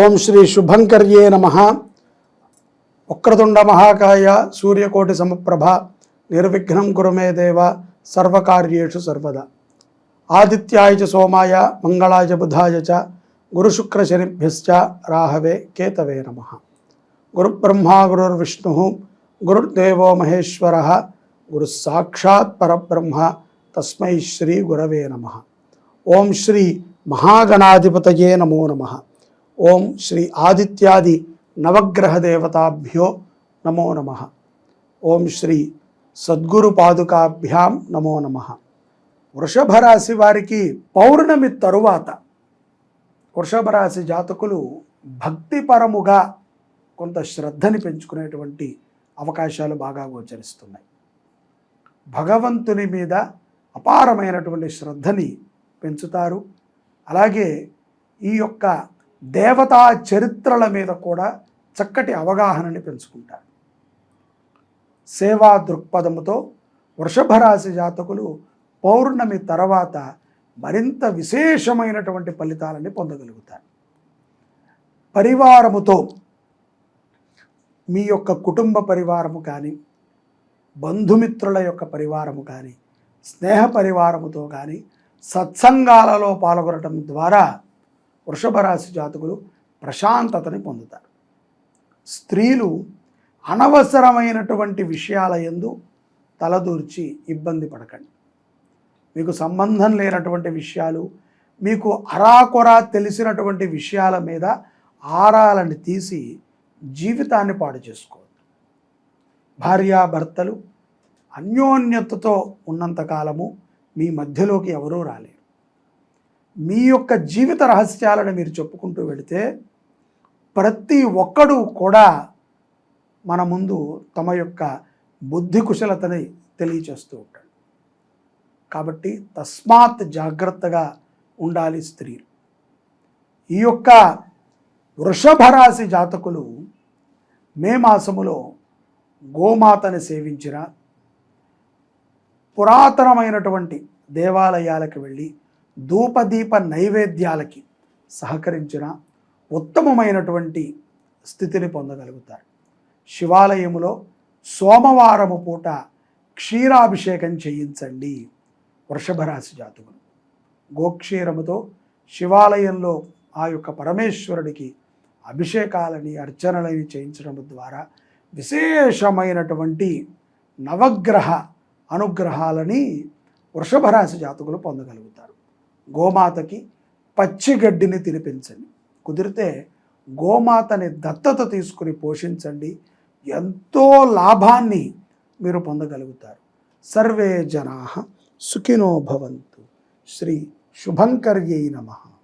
ఓం శ్రీ శుభంకర్యే నమ. వక్రతుండ మహాకాయ సూర్యకోటి సమప్రభ నిర్విఘ్నం కురుమే దేవ సర్వకార్యేషు సర్వదా. ఆదిత్యాయ చ సోమాయ మంగళాయ చ బుధాయ చ గురుశుక్రశనిభ్యశ్చ రాహవే కేతవే నమ. గురుబ్రహ్మా గురుర్విష్ణు గురుర్దేవో మహేశ్వర గురు సాక్షాత్ పరబ్రహ్మ తస్మై శ్రీ గురవే నమ. ఓం శ్రీ మహాగణాధిపతయే నమో నమ. ఓం శ్రీ ఆదిత్యాది నవగ్రహ దేవతాభ్యో నమో నమ. ఓం శ్రీ సద్గురు పాదుకాభ్యాం నమో నమ. వృషభ రాశి వారికి పౌర్ణమి తరువాత వృషభ రాశి జాతకులు భక్తిపరముగా కొంత శ్రద్ధని పెంచుకునేటువంటి అవకాశాలు బాగా గోచరిస్తున్నాయి. భగవంతుని మీద అపారమైనటువంటి శ్రద్ధని పెంచుతారు. అలాగే ఈ యొక్క దేవతా చరిత్రల మీద కూడా చక్కటి అవగాహనని పెంచుకుంటారు. సేవా దృక్పథముతో వృషభరాశి జాతకులు పౌర్ణమి తర్వాత మరింత విశేషమైనటువంటి ఫలితాలని పొందగలుగుతారు. పరివారముతో మీ యొక్క కుటుంబ పరివారము కానీ బంధుమిత్రుల యొక్క పరివారము కానీ స్నేహ పరివారముతో కానీ సత్సంగాలలో పాల్గొనటం ద్వారా వృషభ రాశి జాతకులు ప్రశాంతతని పొందుతారు. స్త్రీలు అనవసరమైనటువంటి విషయాల ఎందు తలదూర్చి ఇబ్బంది పడకండి. మీకు సంబంధం లేనటువంటి విషయాలు మీకు అరాకొరా తెలిసినటువంటి విషయాల మీద ఆరాలని తీసి జీవితాన్ని పాడు చేసుకోవద్దు. భార్యాభర్తలు అన్యోన్యతతో ఉన్నంతకాలము మీ మధ్యలోకి ఎవరూ రాలేరు. మీ యొక్క జీవిత రహస్యాలను మీరు చెప్పుకుంటూ వెళితే ప్రతి ఒక్కడు కూడా మన ముందు తమ యొక్క బుద్ధి కుశలతని తెలియచేస్తూ ఉంటాడు. కాబట్టి తస్మాత్ జాగ్రత్తగా ఉండాలి స్త్రీలు. ఈ యొక్క వృషభరాశి జాతకులు మే మాసములో గోమాతని సేవించిన పురాతనమైనటువంటి దేవాలయాలకు వెళ్ళి ధూపదీప నైవేద్యాలకి సహకరించిన ఉత్తమమైనటువంటి స్థితిని పొందగలుగుతారు. శివాలయములో సోమవారము పూట క్షీరాభిషేకం చేయించండి వృషభరాశి జాతకులు. గోక్షీరముతో శివాలయంలో ఆ యొక్క పరమేశ్వరుడికి అభిషేకాలని అర్చనలని చేయించడం ద్వారా విశేషమైనటువంటి నవగ్రహ అనుగ్రహాలని వృషభరాశి జాతకులు పొందగలుగుతారు. గోమాతకి పచ్చిగడ్డిని తినిపించండి. కుదిరితే గోమాతని దత్తత తీసుకుని పోషించండి. ఎంతో లాభాన్ని మీరు పొందగలుగుతారు. సర్వే జనా సుఖినో భవంతు. శ్రీ శుభంకర్యై నమః.